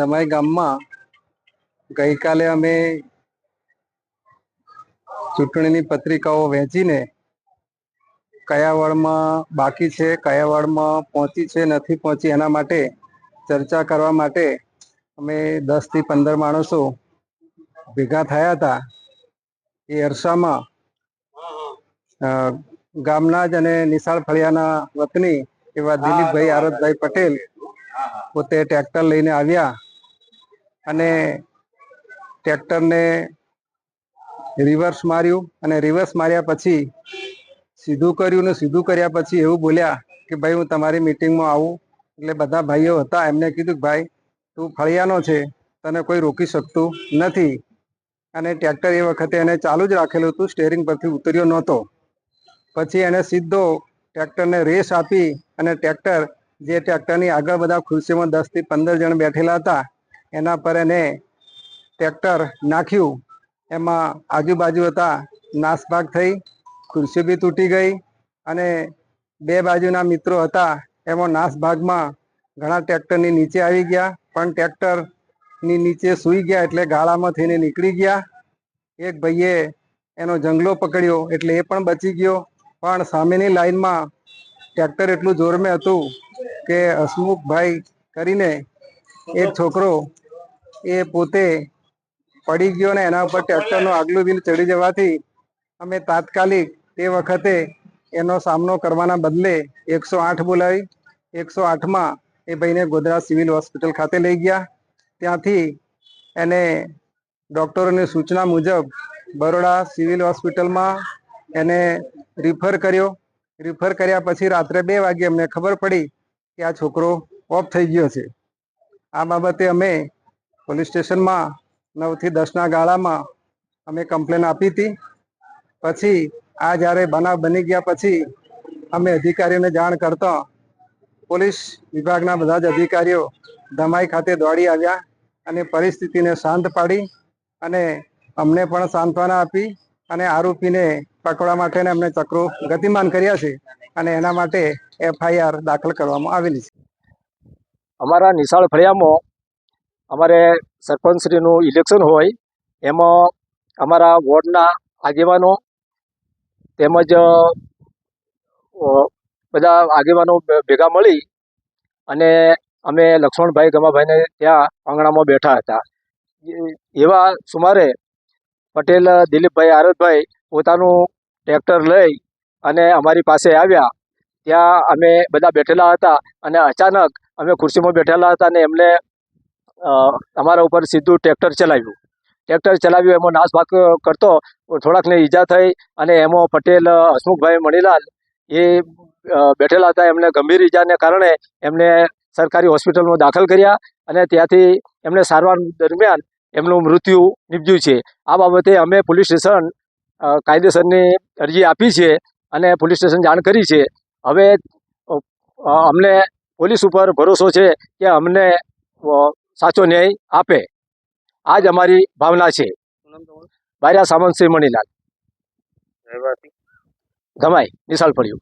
તમારી ગામમાં ગઈકાલે અમે ચૂંટણીની પત્રિકાઓ વહેંચીને કયા વાર્ડમાં બાકી છે, કયા વાર્ડમાં પહોંચી છે, નથી પહોંચી, એના માટે ચર્ચા કરવા માટે અમે દસથી પંદર માણસો ભેગા થયા હતા. એ અરસામાં ગામના જ અને નિશાળ ફળિયાના વતની એવા દિલીપભાઈ, આરતભાઈ પટેલ પોતે ટ્રેક્ટર લઈને આવ્યા. અને ટ્રેક્ટરને રિવર્સ માર્યું અને રિવર્સ માર્યા પછી સીધું કર્યું ને સીધું કર્યા પછી એવું બોલ્યા કે ભાઈ, હું તમારી મિટિંગમાં આવું. એટલે બધા ભાઈઓ હતા, એમને કીધું કે, ભાઈ, તું ફળિયાનો છે, તને કોઈ રોકી શકતું નથી. અને ટ્રેક્ટર એ વખતે એને ચાલુ જ રાખેલું હતું સ્ટેરિંગ પરથી ઉતર્યો નહોતો. પછી એને સીધો ટ્રેક્ટરને રેસ આપી અને ટ્રેક્ટર, જે ટ્રેક્ટરની આગળ બધા ખુરશીમાં દસથી પંદર જણ બેઠેલા હતા એના પર એને ટ્રેક્ટર નાખ્યું. એમાં આજુબાજુ હતા, નાસભાગ થઈ, ખુરશી બી તૂટી ગઈ અને બે બાજુના મિત્રો હતા, એમાં નાસભાગમાં ઘણા ટ્રેક્ટરની નીચે આવી ગયા, પણ ટ્રેક્ટરની નીચે સૂઈ ગયા એટલે ગાળામાં થઈને નીકળી ગયા. એક ભાઈએ એનો જંગલો પકડ્યો એટલે એ પણ બચી ગયો, પણ સામેની લાઈનમાં ટ્રેક્ટર એટલું જોરમે હતું કે, હસમુખભાઈ કરીને એક છોકરો એ પોતે પડી ગયો ને એના ઉપર ટ્રેક્ટરનું આગલું દિન ચડી જવાથી અમે તાત્કાલિક તે વખતે એનો સામનો કરવાના બદલે એકસો આઠ બોલાવી. એકસો આઠમાં એ ભાઈને ગોધરા સિવિલ હોસ્પિટલ ખાતે લઈ ગયા. ત્યાંથી એને ડૉક્ટરોની સૂચના મુજબ બરોડા સિવિલ હોસ્પિટલમાં એને રિફર કર્યો. રિફર કર્યા પછી રાત્રે બે વાગે અમને ખબર પડી કે આ છોકરો ઓફ થઈ ગયો છે. આ બાબતે અમે પોલીસ સ્ટેશનમાં નવથી દસના ગાળામાં અમે કમ્પ્લેન આપી હતી. પછી આ જ્યારે બનાવ બની ગયા પછી અમે અધિકારીઓને જાણ કરતા પોલીસ વિભાગના બધા જ અધિકારીઓ ધમાઈ ખાતે દોડી આવ્યા અને પરિસ્થિતિને શાંત પાડી અને અમને પણ સાંત્વના આપી અને આરોપીને પકડવા માટે અમને ચક્રો ગતિમાન કર્યા છે અને એના માટે એફઆઈઆર દાખલ કરવામાં આવેલી છે. અમારા નિશાળ ફળિયામાં અમારે સરપંચશ્રીનું ઇલેક્શન હોય, એમાં અમારા વોર્ડના આગેવાનો તેમજ બધા આગેવાનો ભેગા મળી અને અમે લક્ષ્મણભાઈ ગમાભાઈને ત્યાં આંગણામાં બેઠા હતા. એવા સુમારે પટેલ, દિલીપભાઈ, આરતભાઈ પોતાનું ટ્રેક્ટર લઈ અને અમારી પાસે આવ્યા. ત્યાં અમે બધા બેઠેલા હતા અને અચાનક અમે ખુરશીમાં બેઠેલા હતા અને એમને અમારા ઉપર સીધું ટ્રેક્ટર ચલાવ્યું. ટ્રેક્ટર ચલાવ્યું, એમાં નાસભાગ કરતો, થોડાકને ઈજા થઈ અને એમાં પટેલ હસમુખભાઈ મણીલાલ એ બેઠેલા હતા. એમને ગંભીર ઈજાને કારણે એમને સરકારી હોસ્પિટલમાં દાખલ કર્યા અને ત્યાંથી એમને સારવાર દરમિયાન એમનું મૃત્યુ નીપજ્યું છે. આ બાબતે અમે પોલીસ સ્ટેશન કાયદેસરની અરજી આપી છે અને પોલીસ સ્ટેશન જાણ કરી છે. હવે અમને પોલીસ ઉપર ભરોસો છે કે અમને સાચો ન્યાય આપે. આ જ અમારી ભાવના છે. બારિયા સામંતસિંહ મણીલાલ. ધમાઈ નિશાળ પડ્યું.